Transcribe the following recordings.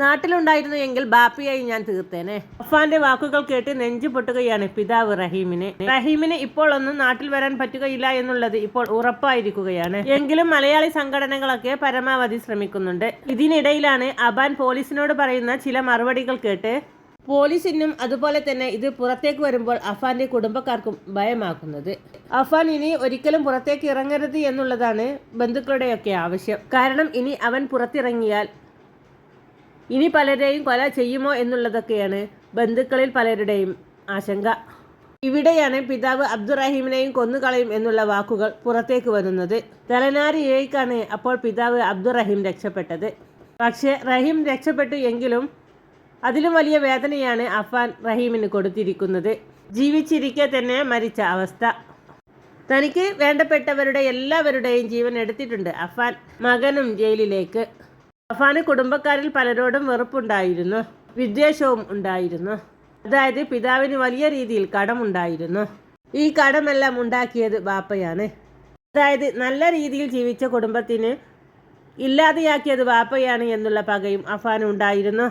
നാട്ടിലുണ്ടായിരുന്നു എങ്കിൽ ബാപ്പിയായി ഞാൻ തീർത്തേനെ. അഫാന്റെ വാക്കുകൾ കേട്ട് നെഞ്ചു പൊട്ടുകയാണ് പിതാവ് റഹീമിന്. റഹീമിന് ഇപ്പോൾ ഒന്നും നാട്ടിൽ വരാൻ പറ്റുകയില്ല എന്നുള്ളത് ഇപ്പോൾ ഉറപ്പായിരിക്കുകയാണ്. എങ്കിലും മലയാളി സംഘടനകളൊക്കെ പരമാവധി ശ്രമിക്കുന്നുണ്ട്. ഇതിനിടയിലാണ് അബാൻ പോലീസിനോട് പറയുന്ന ചില മറുപടികൾ കേട്ട് പോലീസിനും അതുപോലെ തന്നെ ഇത് പുറത്തേക്ക് വരുമ്പോൾ അഫാന്റെ കുടുംബക്കാർക്കും ഭയമാക്കുന്നത് അഫാൻ ഇനി ഒരിക്കലും പുറത്തേക്ക് ഇറങ്ങരുത് എന്നുള്ളതാണ് ബന്ധുക്കളുടെയൊക്കെ ആവശ്യം. കാരണം ഇനി അവൻ പുറത്തിറങ്ങിയാൽ ഇനി പലരെയും കൊല ചെയ്യുമോ എന്നുള്ളതൊക്കെയാണ് ബന്ധുക്കളിൽ പലരുടെയും ആശങ്ക. ഇവിടെയാണ് പിതാവ് അബ്ദുറഹീമിനെയും കൊന്നുകളയും എന്നുള്ള വാക്കുകൾ പുറത്തേക്ക് വരുന്നത്. തലനാരി ഏക്കാണ് അപ്പോൾ പിതാവ് അബ്ദുറഹീം രക്ഷപ്പെട്ടത്. പക്ഷേ റഹീം രക്ഷപ്പെട്ടു എങ്കിലും അതിലും വലിയ വേദനയാണ് അഫാൻ റഹീമിന് കൊടുത്തിരിക്കുന്നത്. ജീവിച്ചിരിക്കെ തന്നെ മരിച്ച അവസ്ഥ. തനിക്ക് വേണ്ടപ്പെട്ടവരുടെ എല്ലാവരുടെയും ജീവൻ എടുത്തിട്ടുണ്ട് അഫാൻ മകനും ജയിലിലേക്ക്. അഫാന് കുടുംബക്കാരിൽ പലരോടും വെറുപ്പുണ്ടായിരുന്നു. വിദ്വേഷവും ഉണ്ടായിരുന്നു. അതായത് പിതാവിന് വലിയ രീതിയിൽ കടമുണ്ടായിരുന്നു. ഈ കടമെല്ലാം ഉണ്ടാക്കിയത് ബാപ്പയാണ്. അതായത് നല്ല രീതിയിൽ ജീവിച്ച കുടുംബത്തിന് ഇല്ലാതെയാക്കിയത് ബാപ്പയാണ് എന്നുള്ള പകയും അഫാന് ഉണ്ടായിരുന്നു.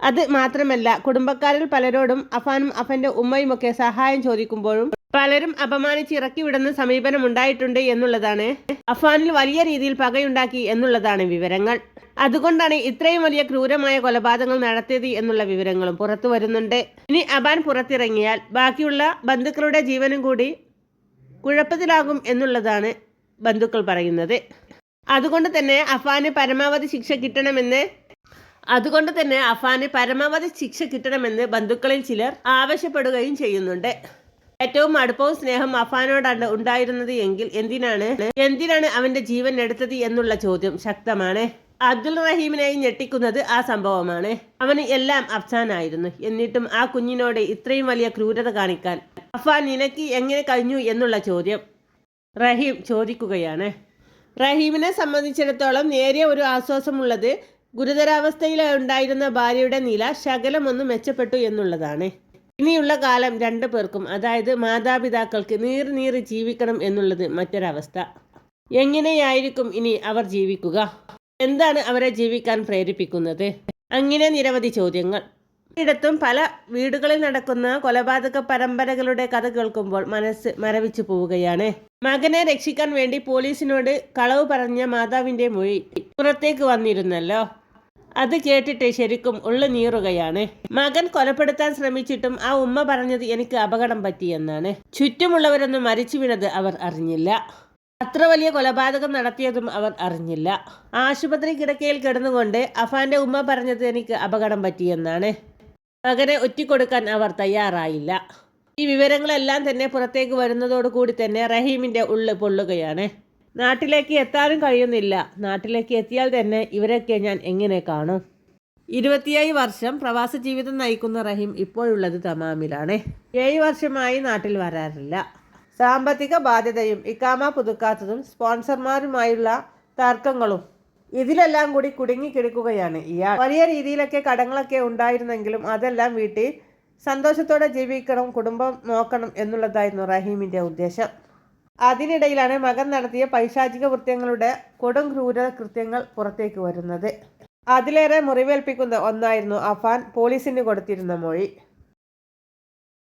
അത് മാത്രമല്ല കുടുംബക്കാരിൽ പലരോടും അഫാനും അഫന്റെ ഉമ്മയുമൊക്കെ സഹായം ചോദിക്കുമ്പോഴും പലരും അപമാനിച്ച് ഇറക്കി വിടുന്ന സമീപനം ഉണ്ടായിട്ടുണ്ട് എന്നുള്ളതാണ് അഫാനിൽ വലിയ രീതിയിൽ പകയുണ്ടാക്കി എന്നുള്ളതാണ് വിവരങ്ങൾ. അതുകൊണ്ടാണ് ഇത്രയും വലിയ ക്രൂരമായ കൊലപാതകങ്ങൾ നടത്തിയത് എന്നുള്ള വിവരങ്ങളും പുറത്തു വരുന്നുണ്ട്. ഇനി അബാൻ പുറത്തിറങ്ങിയാൽ ബാക്കിയുള്ള ബന്ധുക്കളുടെ ജീവനും കൂടി കുഴപ്പത്തിലാകും എന്നുള്ളതാണ് ബന്ധുക്കൾ പറയുന്നത്. അതുകൊണ്ട് തന്നെ അഫാന് പരമാവധി ശിക്ഷ കിട്ടണമെന്ന് അതുകൊണ്ട് തന്നെ അഫാന് പരമാവധി ശിക്ഷ കിട്ടണമെന്ന് ബന്ധുക്കളിൽ ചിലർ ആവശ്യപ്പെടുകയും ചെയ്യുന്നുണ്ട്. ഏറ്റവും അടുപ്പവും സ്നേഹം അഫാനോടാണ് ഉണ്ടായിരുന്നത് എങ്കിൽ എന്തിനാണ് എന്തിനാണ് അവന്റെ ജീവൻ എടുത്തത് എന്നുള്ള ചോദ്യം ശക്തമാണ്. അബ്ദുൾ റഹീമിനായി ഞെട്ടിക്കുന്നത് ആ സംഭവമാണ്. അവന് എല്ലാം അഫ്സാനായിരുന്നു. എന്നിട്ടും ആ കുഞ്ഞിനോട് ഇത്രയും വലിയ ക്രൂരത കാണിക്കാൻ അഫാൻ നിനക്ക് എങ്ങനെ കഴിഞ്ഞു എന്നുള്ള ചോദ്യം റഹീം ചോദിക്കുകയാണ്. റഹീമിനെ സംബന്ധിച്ചിടത്തോളം നേരിയ ഒരു ആശ്വാസമുള്ളത് ഗുരുതരാവസ്ഥയിൽ ഉണ്ടായിരുന്ന ഭാര്യയുടെ നില ശകലമൊന്ന് മെച്ചപ്പെട്ടു എന്നുള്ളതാണ്. ഇനിയുള്ള കാലം രണ്ടു പേർക്കും അതായത് മാതാപിതാക്കൾക്ക് നീർ നീറി ജീവിക്കണം എന്നുള്ളത് മറ്റൊരവസ്ഥ. എങ്ങനെയായിരിക്കും ഇനി അവർ ജീവിക്കുക? എന്താണ് അവരെ ജീവിക്കാൻ പ്രേരിപ്പിക്കുന്നത്? അങ്ങനെ നിരവധി ചോദ്യങ്ങൾ. ഇടത്തും പല വീടുകളിൽ നടക്കുന്ന കൊലപാതക പരമ്പരകളുടെ കഥ കേൾക്കുമ്പോൾ മനസ്സ് മരവിച്ചു പോവുകയാണ്. മകനെ രക്ഷിക്കാൻ വേണ്ടി പോലീസിനോട് കളവ് പറഞ്ഞ മാതാവിന്റെ മൊഴി പുറത്തേക്ക് വന്നിരുന്നല്ലോ. അത് കേട്ടിട്ട് ശരിക്കും ഉള്ളു നീറുകയാണ്. മകൻ കൊലപ്പെടുത്താൻ ശ്രമിച്ചിട്ടും ആ ഉമ്മ പറഞ്ഞത് എനിക്ക് അപകടം പറ്റിയെന്നാണ്. ചുറ്റുമുള്ളവരൊന്നും മരിച്ചു വീണത് അവർ അറിഞ്ഞില്ല. അത്ര വലിയ കൊലപാതകം നടത്തിയതും അവർ അറിഞ്ഞില്ല. ആശുപത്രി കിടക്കയിൽ കിടന്നുകൊണ്ട് അഫാന്റെ ഉമ്മ പറഞ്ഞത് എനിക്ക് അപകടം പറ്റിയെന്നാണ് മകനെ ഒറ്റിക്കൊടുക്കാൻ അവർ തയ്യാറായില്ല. ഈ വിവരങ്ങളെല്ലാം തന്നെ പുറത്തേക്ക് വരുന്നതോടുകൂടി തന്നെ റഹീമിന്റെ ഉള്ളു പൊള്ളുകയാണ്. നാട്ടിലേക്ക് എത്താനും കഴിയുന്നില്ല. നാട്ടിലേക്ക് എത്തിയാൽ തന്നെ ഇവരൊക്കെ ഞാൻ എങ്ങനെ കാണും? ഇരുപത്തിയേഴ് വർഷം പ്രവാസ ജീവിതം നയിക്കുന്ന റഹീം ഇപ്പോഴുള്ളത് തമാമിലാണ്. ഏഴ് വർഷമായി നാട്ടിൽ വരാറില്ല. സാമ്പത്തിക ബാധ്യതയും ഇക്കാമ പുതുക്കാത്തതും സ്പോൺസർമാരുമായുള്ള തർക്കങ്ങളും ഇതിലെല്ലാം കൂടി കുടുങ്ങിക്കിടക്കുകയാണ് ഇയാൾ. വലിയ രീതിയിലൊക്കെ കടങ്ങളൊക്കെ ഉണ്ടായിരുന്നെങ്കിലും അതെല്ലാം വീട്ടിൽ സന്തോഷത്തോടെ ജീവിക്കണം കുടുംബം നോക്കണം എന്നുള്ളതായിരുന്നു റഹീമിന്റെ ഉദ്ദേശം. അതിനിടയിലാണ് മകൻ നടത്തിയ പൈശാചിക കൃത്യങ്ങളുടെ കൊടും ക്രൂര കൃത്യങ്ങൾ പുറത്തേക്ക് വരുന്നത്. അതിലേറെ മുറിവേൽപ്പിക്കുന്ന ഒന്നായിരുന്നു അഫാൻ പോലീസിന് കൊടുത്തിരുന്ന മൊഴി.